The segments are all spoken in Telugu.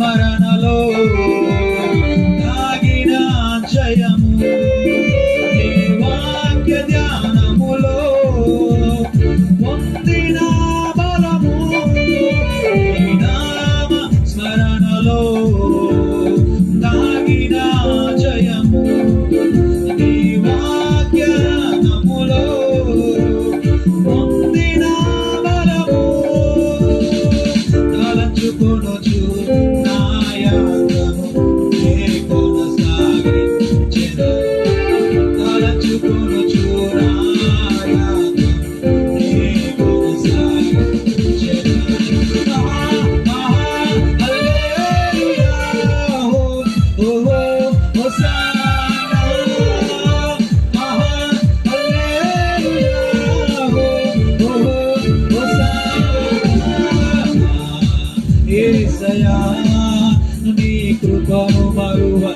స్మరణలో తాగిన జయము వాక్య ధ్యానములో పొందిన బలము నామ స్మరణలో Ikaw ba uwa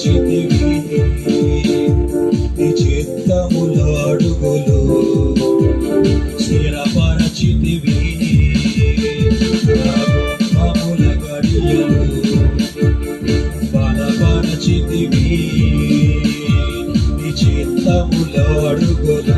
నిలిచితివి నీ చిత్తములో అడుగులు స్థిరపరచితివి మముల గడియలు బలపరచితివి నీ చిత్తములో అడుగులు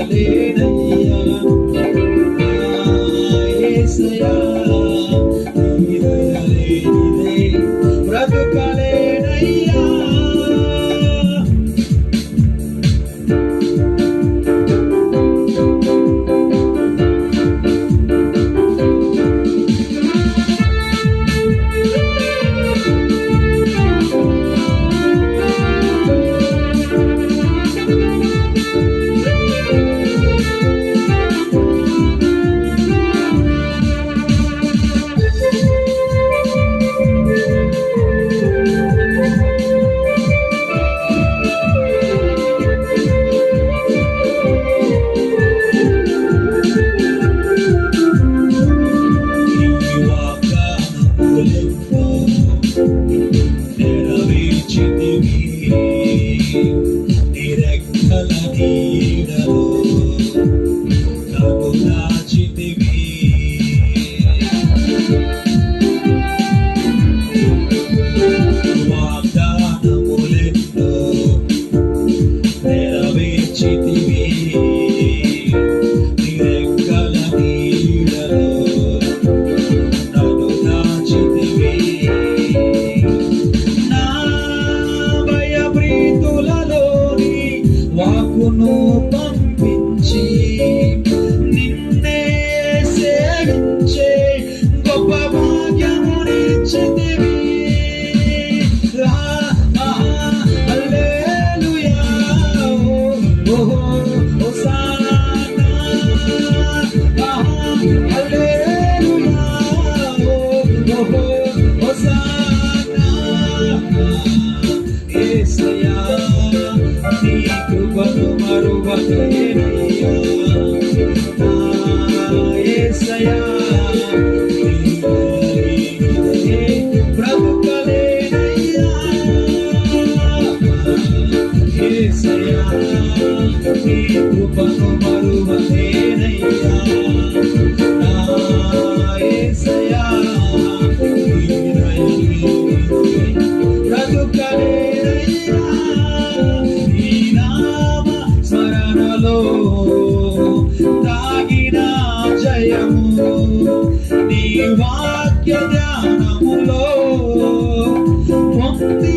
Magdalena yeah జయము నీ వాక్య ధ్యానములో పొందిన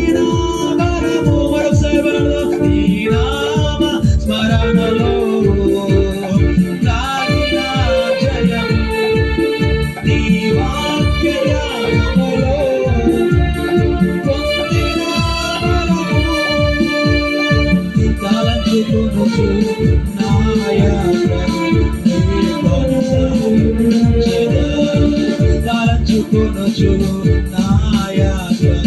Yukono Chunaya Chunaya